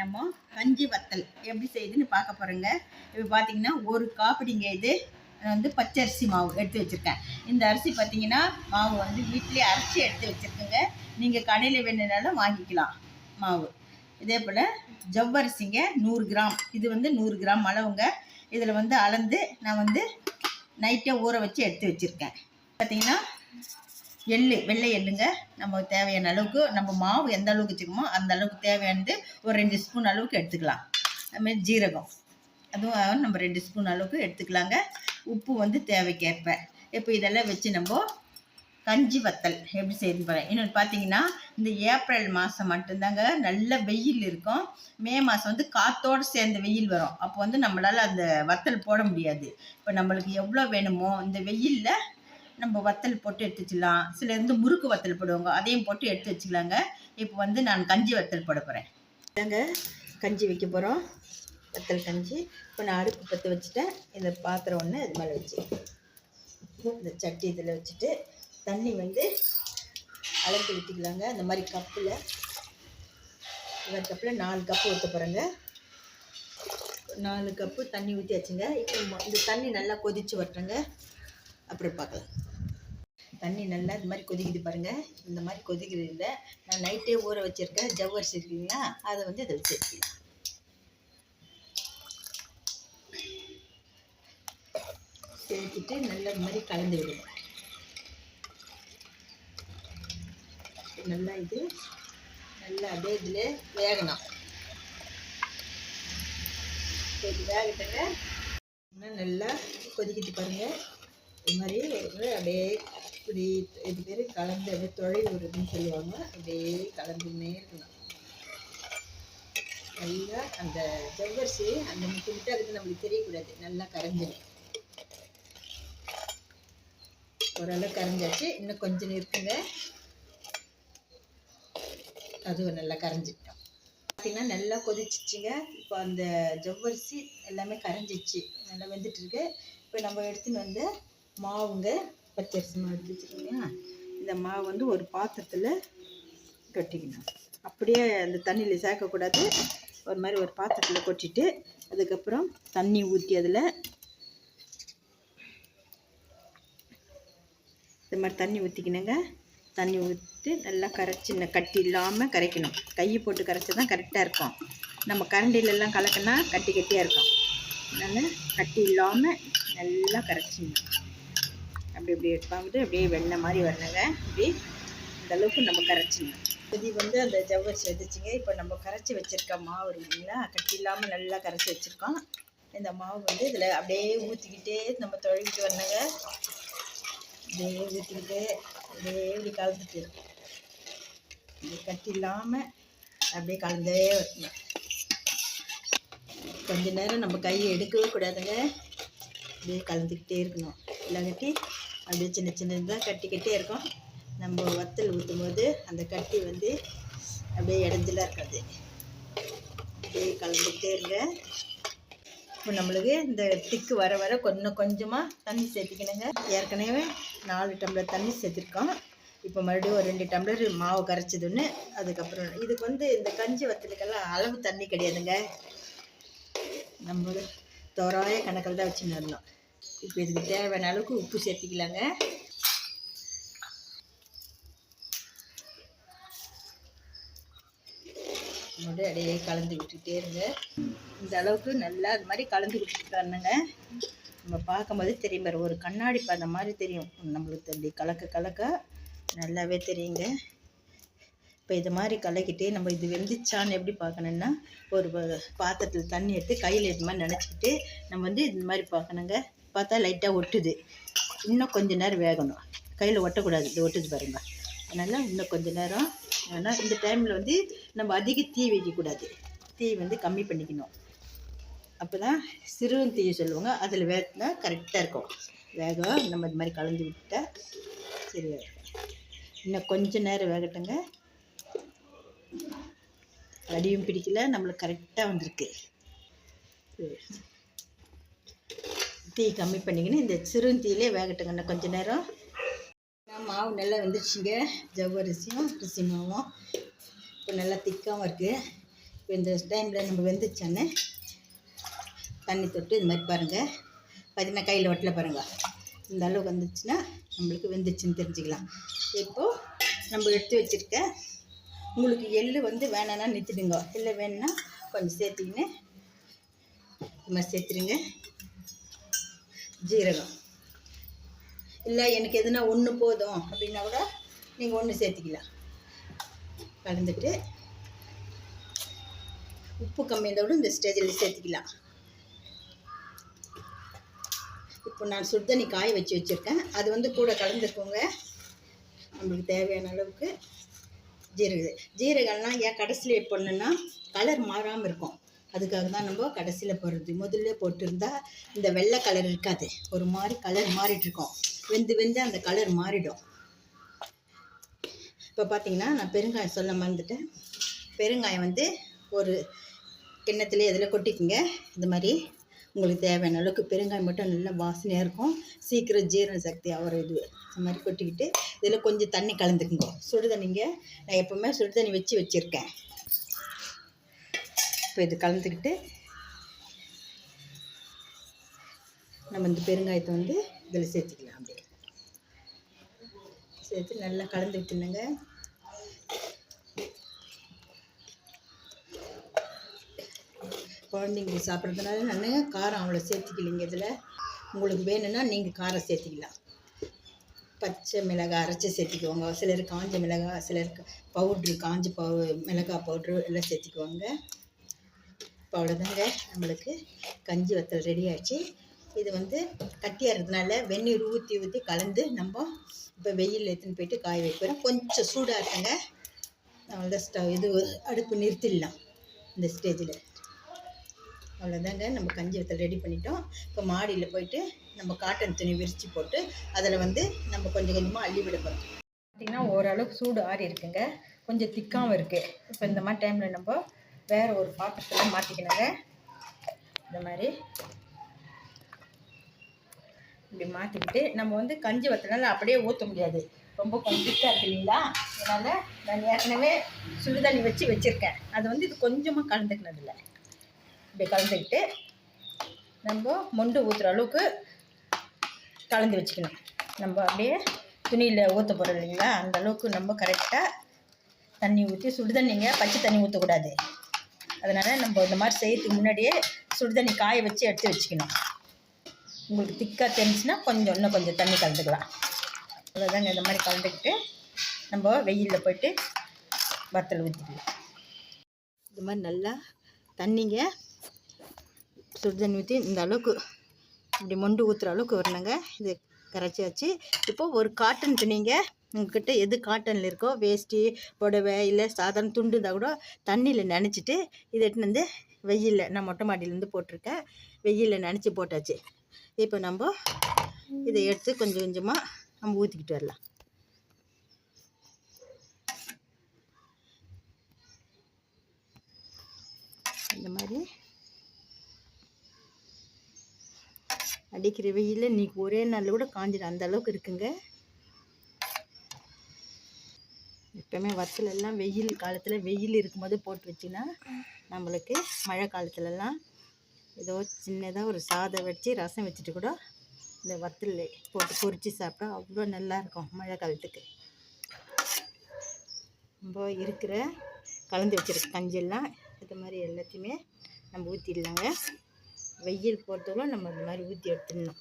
நம்ம கஞ்சி வத்தல். எப்படி செய்யுதுன்னு பார்க்க போகிறோங்க இப்போ பார்த்தீங்கன்னா ஒரு காப்பிடிங்க இது. வந்து பச்சரிசி மாவு எடுத்து வச்சுருக்கேன். இந்த அரிசி பார்த்தீங்கன்னா மாவு வந்து வீட்டிலே அரைச்சி எடுத்து வச்சுருக்குங்க. நீங்கள் கடையில் வேணுனாலும் வாங்கிக்கலாம் மாவு. இதே போல் ஜவ்வரிசிங்க நூறு கிராம். இது வந்து நூறு கிராம் அளவுங்க. இதில் வந்து அளந்து நான் வந்து நைட்டே ஊற வச்சு எடுத்து வச்சுருக்கேன். பார்த்தீங்கன்னா எள்ளு வெள்ளை எள்ளுங்க. நம்ம தேவையான அளவுக்கு நம்ம மாவு எந்த அளவுக்கு வச்சுக்கோமோ அந்த அளவுக்கு தேவையானது ஒரு ரெண்டு ஸ்பூன் அளவுக்கு எடுத்துக்கலாம். அதுமாரி ஜீரகம். அதுவும் நம்ம ரெண்டு ஸ்பூன் அளவுக்கு எடுத்துக்கலாங்க. உப்பு வந்து தேவைக்கேற்ப. இப்போ இதெல்லாம் வச்சு நம்ம கஞ்சி வத்தல் எப்படி செய்யுது பாருங்க இன்னொன்று பார்த்தீங்கன்னா இந்த ஏப்ரல் மாதம் மட்டும்தாங்க நல்ல வெயில் இருக்கும். மே மாதம் வந்து காத்தோடு சேர்ந்த வெயில் வரும். அப்போ வந்து நம்மளால் அந்த வத்தல் போட முடியாது. இப்போ நம்மளுக்கு எவ்வளோ வேணுமோ இந்த வெயிலில் நம்ம வத்தல் போட்டு எடுத்து வச்சுக்கலாம். சில இருந்து முறுக்கு வத்தல் போடுவாங்க. அதையும் போட்டு எடுத்து வச்சுக்கலாங்க. இப்போ வந்து நான் கஞ்சி வத்தல் போட போகிறேன் இதாங்க கஞ்சி வைக்க போகிறோம் வத்தல் கஞ்சி. இப்போ நான் அடுப்பு பற்ற வச்சுட்டேன். இந்த பாத்திரம் ஒன்று இது மேலே வச்சு. இந்த சட்டி இதில் வச்சுட்டு தண்ணி வந்து அளந்து ஊற்றிக்கலாங்க இந்த மாதிரி கப்பில். இந்த கப்பில் நாலு கப்பு ஊற்ற போகிறேங்க நாலு கப்பு தண்ணி ஊற்றியாச்சுங்க இப்போ இந்த தண்ணி நல்லா கொதித்து வரட்டுங்க. அப்புறம் பார்க்கலாம். தண்ணி நல்லா இது மாதிரி கொதிக்குது பாருங்கள் இந்த மாதிரி கொதிக்கிறதுல நான் நைட்டே ஊற வச்சுருக்கேன் ஜவ்வரிசி இருக்குங்களா அதை வந்து இதை வச்சுருக்கலாம் சேர்த்துட்டு நல்லா இது மாதிரி கலந்து விடுவேன் நல்லா இது நல்லா அப்படியே இதில் வேகணும். இது வேகட்டுங்க. இன்னும் நல்லா கொதிக்கிட்டு பாருங்கள் இது மாதிரி அப்படியே இப்படி இது பேர் கலந்து அப்படியே தொழில் உருதுன்னு சொல்லுவாங்க. அப்படியே கலந்துன்னே இருக்கணும் நல்லா அந்த ஜவ்வரிசி அந்த முட்டு முட்டை அதுக்கு நம்மளுக்கு தெரியக்கூடாது. நல்லா கரைஞ்சிடும் ஓரளவு கரைஞ்சாச்சு. இன்னும் கொஞ்சம் இருக்குங்க. அதுவும் நல்லா கரைஞ்சிட்டோம். பார்த்தீங்கன்னா நல்லா கொதிச்சிச்சுங்க. இப்போ அந்த ஜவ்வரிசி எல்லாமே கரைஞ்சிச்சு. நல்லா வெந்துட்டு இருக்கு. இப்போ நம்ம எடுத்துன்னு வந்து மாவுங்க. பச்சரிசமாக எடுத்து வச்சுருக்கீங்களா? இந்த மாவு வந்து ஒரு பாத்திரத்தில் கொட்டிக்கணும். அப்படியே அந்த தண்ணியில் சேர்க்கக்கூடாது. ஒரு மாதிரி ஒரு பாத்திரத்தில் கொட்டிட்டு அதுக்கப்புறம் தண்ணி ஊற்றி அதில் இது மாதிரி தண்ணி ஊற்றிக்கணுங்க தண்ணி ஊற்றி நல்லா கரைச்சி கட்டி இல்லாமல் கரைக்கணும். கை போட்டு கரைச்சி தான் கரெக்டாக இருக்கும். நம்ம கரண்டிலெல்லாம் கலக்கினா கட்டி கட்டியாக இருக்கும். அதனால் கட்டி இல்லாமல் நல்லா கரைச்சிடணும் அப்படி இப்படி எடுப்பாங்க அப்படியே வெண்ணெய் மாதிரி வரணுங்க இப்படி இந்தளவுக்கு நம்ம கரைச்சிடணும். கொதி வந்து அந்த ஜவ்வரிசி வந்துச்சுங்க இப்போ நம்ம கரைச்சி வச்சுருக்க மாவு இருக்குங்களா? கட்டி இல்லாமல் நல்லா கரைச்சி வச்சுருக்கோம். இந்த மாவு வந்து இதில் அப்படியே ஊற்றிக்கிட்டே நம்ம தொழிக்கிட்டு வரணுங்க. அப்படியே ஊற்றிக்கிட்டு அப்படியே இப்படி கலந்துட்டு இது கட்டி இல்லாமல் அப்படியே கலந்தே வரணும். கொஞ்ச நேரம் நம்ம கையை எடுக்கவே கூடாதுங்க. அப்படியே கலந்துக்கிட்டே இருக்கணும். இல்லாட்டி அப்படியே சின்ன சின்னதாக கட்டிக்கிட்டே இருக்கும். நம்ம வத்தல் ஊற்றும் போது அந்த கட்டி வந்து அப்படியே இடஞ்சலாக இருக்காது. அப்படியே கலந்துக்கிட்டே இருங்க. இப்போ நம்மளுக்கு இந்த திக்கு வர வர கொஞ்சம் கொஞ்சமாக தண்ணி சேர்த்திக்கணுங்க. ஏற்கனவே நாலு டம்ளர் தண்ணி சேர்த்துருக்கோம். இப்போ மறுபடியும் ஒரு ரெண்டு டம்ளர் மாவு கரைச்சதுன்னு அதுக்கப்புறம் இதுக்கு வந்து இந்த கஞ்சி வத்தலுக்கெல்லாம் அளவு தண்ணி கிடையாதுங்க. நம்ம தோராய கணக்கில் தான் வச்சுன்னு இருந்தோம் இப்போ இதுக்கு தேவையான அளவுக்கு உப்பு சேர்த்திக்கலாங்க. அப்படியே அப்படியே கலந்து விட்டுக்கிட்டே இருங்க. இந்த அளவுக்கு நல்லா அது மாதிரி கலந்து விட்டுட்டு வரணுங்க. நம்ம பார்க்கும்போது தெரியும் பாரு ஒரு கண்ணாடி பதம் மாதிரி தெரியும். நம்மளுக்கு அப்படி கலக்க கலக்க நல்லாவே தெரியுங்க. இப்போ இது மாதிரி கலக்கிட்டே நம்ம இது வெந்துச்சான்னு எப்படி பார்க்கணுன்னா ஒரு பாத்திரத்தில் தண்ணி எடுத்து கையில் இது மாதிரி நினச்சிக்கிட்டு நம்ம வந்து இது மாதிரி பார்க்கணுங்க. பார்த்தா லைட்டாக ஒட்டுது. இன்னும் கொஞ்சம் நேரம் வேகணும். கையில் ஒட்டக்கூடாது. இது ஒட்டுது பாருங்கள் அதனால் இன்னும் கொஞ்சம் நேரம். ஆனால் இந்த டைமில் வந்து நம்ம அதிக தீ வைக்கக்கூடாது. தீ வந்து கம்மி பண்ணிக்கணும். அப்போ தான் சிறுவன் தீயை சொல்லுவாங்க. அதில் வேகனா கரெக்டாக இருக்கும். வேகம் நம்ம இது மாதிரி கலந்து விட்டால் சரி இன்னும் கொஞ்சம் நேரம் வேகட்டுங்க. அடியும் பிடிக்கல. நம்மளுக்கு கரெக்டாக வந்திருக்கு. தீ கம்மி பண்ணிக்கின்னு இந்த சிறுந்தீலே வேகட்டுங்கண்ணா கொஞ்சம் நேரம். மாவு நல்லா வெந்துருச்சுங்க. ஜவ்வரிசியும் அரிசி மாவும் இப்போ நல்லா திக்காகவும் இருக்குது இப்போ இந்த டைமில் நம்ம வெந்துச்சோன்னே தண்ணி தொட்டு இது மாதிரி பாருங்கள் பார்த்தீங்கன்னா கையில் ஒட்டில் பாருங்கள் இந்த அளவுக்கு வந்துச்சுன்னா நம்மளுக்கு வெந்துச்சுன்னு தெரிஞ்சுக்கலாம். இப்போது நம்ம எடுத்து வச்சுருக்க உங்களுக்கு எள்ளு வந்து வேணான்னா நிறுத்திடுங்க. இல்லை வேணுன்னா கொஞ்சம் சேர்த்திக்கின்னு இது மாதிரி சேர்த்துருங்க. ஜீரகம். இல்லை எனக்கு எதுனா ஒன்று போதும் அப்படின்னா கூட நீங்கள் ஒன்று சேர்த்திக்கலாம். கலந்துட்டு உப்பு கம்மியாக கூட இந்த ஸ்டேஜில் சேர்த்துக்கலாம். இப்போ நான் சுடுதண்ணி காய வச்சு வச்சுருக்கேன். அது வந்து கூட கலந்துருக்கோங்க நம்மளுக்கு தேவையான அளவுக்கு ஜீரகம். ஜீரகம்லாம் ஏன் கடைசியில் போடணுன்னா கலர் மாறாமல் இருக்கும். அதுக்காக தான் நம்ம கடைசியில் போடுறது முதல்ல போட்டிருந்தா இந்த வெள்ளை கலர் இருக்காது. ஒரு மாதிரி கலர் மாறிட்டுருக்கோம். வெந்து வெந்து அந்த கலர் மாறிடும். இப்போ பார்த்தீங்கன்னா நான் பெருங்காயம் சொல்ல மறந்துட்டேன். பெருங்காயம் வந்து ஒரு கிண்ணத்துல இதில் கொட்டிக்கோங்க. இந்த மாதிரி உங்களுக்கு தேவையான அளவுக்கு பெருங்காயம் மட்டும் நல்லா வாசனையாக இருக்கும். சீக்கிரம் ஜீரண சக்தி ஆகிற இது இந்த மாதிரி கொட்டிக்கிட்டு இதில் கொஞ்சம் தண்ணி கலந்துக்குங்க. சுடு தண்ணிங்க நான் எப்போவுமே சுடு தண்ணி வச்சு வச்சுருக்கேன். இப்போ இது கலந்துக்கிட்டு நம்ம இந்த பெருங்காயத்தை வந்து இதில் சேர்த்துக்கலாம் அப்படியே. சேர்த்து நல்லா கலந்து விட்டுனுங்க குழந்தைங்க சாப்பிட்றதுனால நான் காரம் அவ்வளோ சேர்த்துக்கலிங்க இதில். உங்களுக்கு வேணும்னா நீங்கள் காரம் சேர்த்துக்கலாம். பச்சை மிளகாய் அரைச்சி சேர்த்துக்குவாங்க சிலர் காஞ்ச மிளகாய் சிலருக்கு பவுட்ரு காஞ்ச பவு மிளகாய் பவுட்ரு எல்லாம் சேர்த்துக்குவாங்க. இப்போ அவ்வளோதாங்க நம்மளுக்கு கஞ்சி வத்தல் ரெடி ஆச்சு இது வந்து கட்டியாக இருக்கிறதுனால வெந்நீர் ஊற்றி ஊற்றி கலந்து நம்ம இப்போ வெயில் எடுத்துன்னு போயிட்டு காய வைக்கிறோம். கொஞ்சம் சூடாக இருக்குங்க. அவ்வளோதான் ஸ்டவ் இது அடுப்பு நிறுத்திடலாம் இந்த ஸ்டேஜில் அவ்வளோதாங்க நம்ம கஞ்சி வத்தல் ரெடி பண்ணிட்டோம். இப்போ மாடியில் போயிட்டு நம்ம காட்டன் துணி விரித்து போட்டு அதில் வந்து நம்ம கொஞ்சம் கொஞ்சமாக அள்ளி விட போகிறோம் பார்த்திங்கன்னா ஓரளவுக்கு சூடு ஆறி இருக்குங்க. கொஞ்சம் திக்காகவும் இருக்குது இப்போ இந்த மாதிரி டைமில் நம்ம வேறு ஒரு பாத்திரத்தில் மாற்றிக்கணுங்க இந்த மாதிரி. இப்படி மாற்றிக்கிட்டு நம்ம வந்து கஞ்சி வத்தினால அப்படியே ஊற்ற முடியாது. ரொம்ப கொஞ்சம் இருக்கு இல்லைங்களா? அதனால் நான் ஏற்கனவே சுடுதண்ணி வச்சு வச்சுருக்கேன். அது வந்து இது கொஞ்சமாக கலந்துக்கினதில்ல. இப்படி கலந்துக்கிட்டு நம்ம மொண்டு ஊற்றுற அளவுக்கு கலந்து வச்சுக்கணும். நம்ம அப்படியே துணியில் ஊற்ற போகிறோம் இல்லைங்களா? அந்த அளவுக்கு நம்ம கரெக்டாக தண்ணி ஊற்றி சுடுதண்ணிங்க பச்சை தண்ணி ஊற்றக்கூடாது அதனால் நம்ம இந்த மாதிரி செய்யறதுக்கு முன்னாடியே சுடுதண்ணி காய வச்சு எடுத்து வச்சுக்கணும். உங்களுக்கு திக்காக தெரிஞ்சுன்னா கொஞ்சம் இன்னும் கொஞ்சம் தண்ணி கலந்துக்கலாம். அவ்வளோதாங்க இந்த மாதிரி கலந்துக்கிட்டு நம்ம வெயிலில் போயிட்டு வத்தல் ஊற்றிக்கலாம் இந்த மாதிரி நல்லா தண்ணிங்க சுடு தண்ணி ஊற்றி இந்த அளவுக்கு இப்படி மொண்டு ஊற்றுற அளவுக்கு வரணுங்க. இது கரைச்சாச்சு. இப்போது ஒரு காட்டன் துணிங்க. உங்ககிட்ட எது காட்டனில் இருக்கோ வேஷ்டி புடவை இல்லை சாதாரண துண்டு இருந்தால் கூட தண்ணியில் நினச்சிட்டு இதை எடுத்துன்னு வந்து வெயிலில் நான் மொட்டை மாடியிலேருந்து போட்டிருக்கேன். வெயிலில் நினச்சி போட்டாச்சு. இப்போ நம்ம இதை எடுத்து கொஞ்சம் கொஞ்சமாக நம்ம ஊற்றிக்கிட்டு வரலாம். இந்த மாதிரி அடிக்கிற வெயிலில் இன்னைக்கு ஒரே நாளில் கூட காஞ்சிடும் அந்த அளவுக்கு இருக்குங்க. எப்பவுமே வத்தல் எல்லாம் வெயில் காலத்தில் வெயில் இருக்கும்போது போட்டு வச்சுன்னா நம்மளுக்கு மழை காலத்துலலாம் ஏதோ சின்னதாக ஒரு சாதம் வச்சு ரசம் வச்சுட்டு கூட இந்த வத்தல் போட்டு பொரித்து சாப்பிட்டா அவ்வளோ நல்லாயிருக்கும் மழை காலத்துக்கு. ரொம்ப இருக்கிற கலந்து வச்சுருக்க கஞ்செல்லாம் இது மாதிரி எல்லாத்தையுமே நம்ம ஊற்றிடலாங்க வெயில் போகிறதுக்குள்ள நம்ம இந்த மாதிரி ஊற்றி எடுத்துடணும்.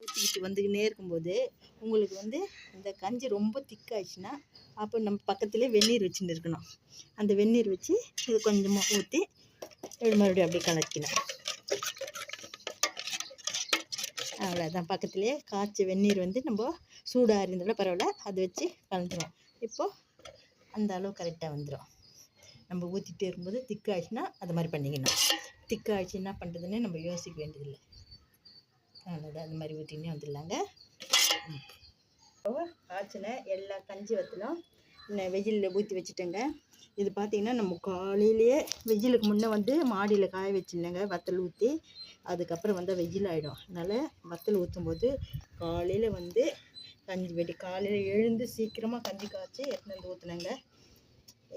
ஊற்றிக்கிட்டு வந்துக்கினே இருக்கும்போது உங்களுக்கு வந்து இந்த கஞ்சி ரொம்ப திக்காயிடுச்சுன்னா அப்போ நம்ம பக்கத்துலேயே வெந்நீர் வச்சுட்டு இருக்கணும். அந்த வெந்நீர் வச்சு இது கொஞ்சமாக ஊற்றி இது மறுபடியும் அப்படியே கலக்கணும் அவ்வளோதான் பக்கத்துலேயே காய்ச்ச வெந்நீர் வந்து நம்ம சூடாக இருந்தாலும் பரவாயில்ல. அதை வச்சு கலந்துரும். இப்போது அந்த அளவு கரெக்டாக வந்துடும் நம்ம ஊற்றிட்டே இருக்கும்போது திக்காயிடுச்சுன்னா அது மாதிரி பண்ணிக்கணும். திக்காயிடுச்சு என்ன பண்ணுறதுன்னு நம்ம யோசிக்க வேண்டியதில்லை. அவ்வளோதான் அந்த மாதிரி ஊற்றினே வந்துடலாங்க. காய்ச்சின எல்லா கஞ்சி வத்தலும் என்ன வெயிலில் ஊற்றி வச்சுட்டேங்க. இது பார்த்திங்கன்னா நம்ம காலையிலேயே வெயிலுக்கு முன்னே வந்து மாடியில் காய வச்சுருந்தேங்க வத்தல் ஊற்றி அதுக்கப்புறம் வந்து வெயில் ஆகிடும் அதனால் வத்தல் ஊற்றும் போது காலையில் வந்து கஞ்சி வெடி காலையில் எழுந்து சீக்கிரமாக கஞ்சி காய்ச்சி எடுத்துன்னு வந்து ஊற்றுனேங்க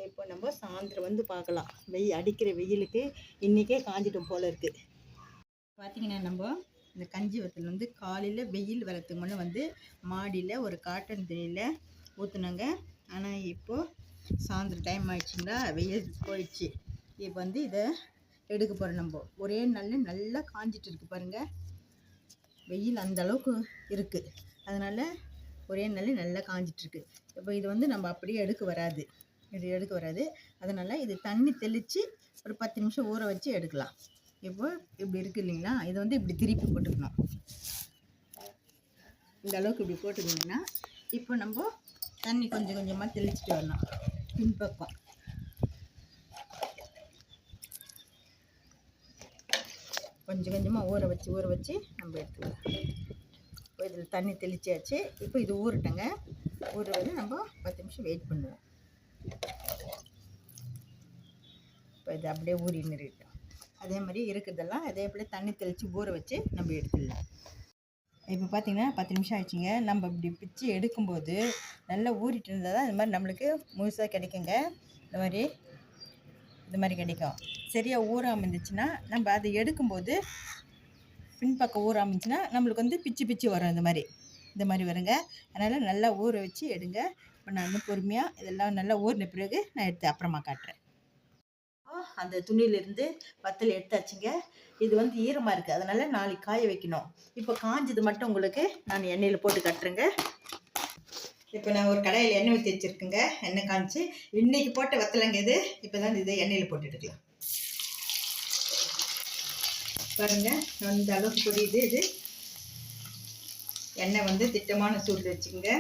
இப்போ நம்ம சாயந்தரம் வந்து பார்க்கலாம் வெயில் அடிக்கிற வெயிலுக்கு இன்றைக்கே காஞ்சிட்டோம் போல இருக்குது பார்த்தீங்கன்னா நம்ம இந்த கஞ்சி வத்தல் வந்து காலையில் வெயில் வரத்துக்கு முன்னே வந்து மாடியில் ஒரு காட்டன் துணியில் ஊற்றுனாங்க ஆனால் இப்போது சாயந்தரம் டைம் ஆயிடுச்சுங்களா? வெயில் போயிடுச்சு. இப்போ வந்து இதை எடுக்க போகிறோம் நம்ம. ஒரே நாளில் நல்லா காஞ்சிட்டு இருக்கு பாருங்கள் வெயில் அந்த அளவுக்கு இருக்குது அதனால் ஒரே நாளில் நல்லா காஞ்சிட்ருக்கு இப்போ இது வந்து நம்ம அப்படியே எடுக்க வராது. இது எடுக்க வராது. அதனால் இது தண்ணி தெளித்து ஒரு பத்து நிமிஷம் ஊற வச்சு எடுக்கலாம். இப்போ இப்படி இருக்குது இல்லைங்களா? இதை வந்து இப்படி திருப்பி போட்டுக்கணும். இந்த அளவுக்கு இப்படி போட்டுக்கணுங்கன்னா இப்போ நம்ம தண்ணி கொஞ்சம் கொஞ்சமாக தெளிச்சுட்டு வரணும். பின்பக்கம். கொஞ்சம் கொஞ்சமாக ஊற வச்சு ஊற வச்சு நம்ம எடுத்துக்கலாம். இப்போ இதில் தண்ணி தெளிச்சாச்சு. இப்போ இது ஊறட்டங்க. ஊற வந்து நம்ம பத்து நிமிஷம் வெயிட் பண்ணுவோம். இப்போ இது அப்படியே ஊறி நிறுத்தோம் அதே மாதிரி இருக்கிறதெல்லாம் அதே போல் தண்ணி தெளித்து ஊற வச்சு நம்ம எடுத்துடலாம். இப்போ பார்த்திங்கன்னா பத்து நிமிஷம் ஆயிடுச்சுங்க. நம்ம இப்படி பிச்சு எடுக்கும்போது நல்லா ஊறிட்டு இருந்தால் தான் இந்த மாதிரி நம்மளுக்கு முழுசாக கிடைக்குங்க. இந்த மாதிரி இந்த மாதிரி கிடைக்கும். சரியாக ஊறாமல் இருந்துச்சுன்னா நம்ம அதை எடுக்கும்போது பின்பக்கம் ஊறாமல் இருந்துச்சுன்னா நம்மளுக்கு வந்து பிச்சு பிச்சு வரும் இந்த மாதிரி. இந்த மாதிரி வருங்க. அதனால் நல்லா ஊற வச்சு எடுங்க. இப்போ நான் வந்து பொறுமையாக இதெல்லாம் நல்லா ஊறின பிறகு நான் எடுத்து அப்புறமா காட்டுறேன். அந்த துணியிலேருந்து வத்தல் எடுத்தாச்சுங்க. இது வந்து ஈரமாக இருக்குது அதனால் நாளைக்கு காய வைக்கணும். இப்போ காஞ்சது மட்டும் உங்களுக்கு நான் எண்ணெயில் போட்டு கட்டுறேங்க. இப்போ நான் ஒரு கடையில் எண்ணெய் ஊற்றி வச்சுருக்கேங்க. எண்ணெய் காமிச்சு இன்றைக்கி போட்ட வத்தலைங்க இது. இப்போ தான் இதை எண்ணெயில் போட்டு எடுக்கலாம். பாருங்க இந்த அளவுக்கு பொரியுது இது. எண்ணெய் வந்து திட்டமான சூழல் வச்சுக்கோங்க.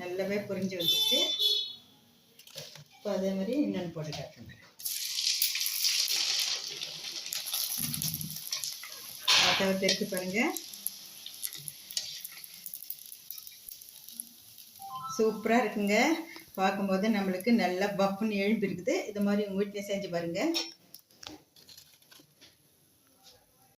நல்லாவே பொரிஞ்சு வந்துச்சு இப்போ அதே மாதிரி இன்னொன்று போட்டு காட்டுறேன் தவிர்த்து இருக்கு பாருங்க. சூப்பராக இருக்குங்க. பார்க்கும்போது நம்மளுக்கு நல்லா பஃப்னு எழும்பி இருக்குது இது மாதிரி உங்கள் வீட்டில் செஞ்சு பாருங்கள்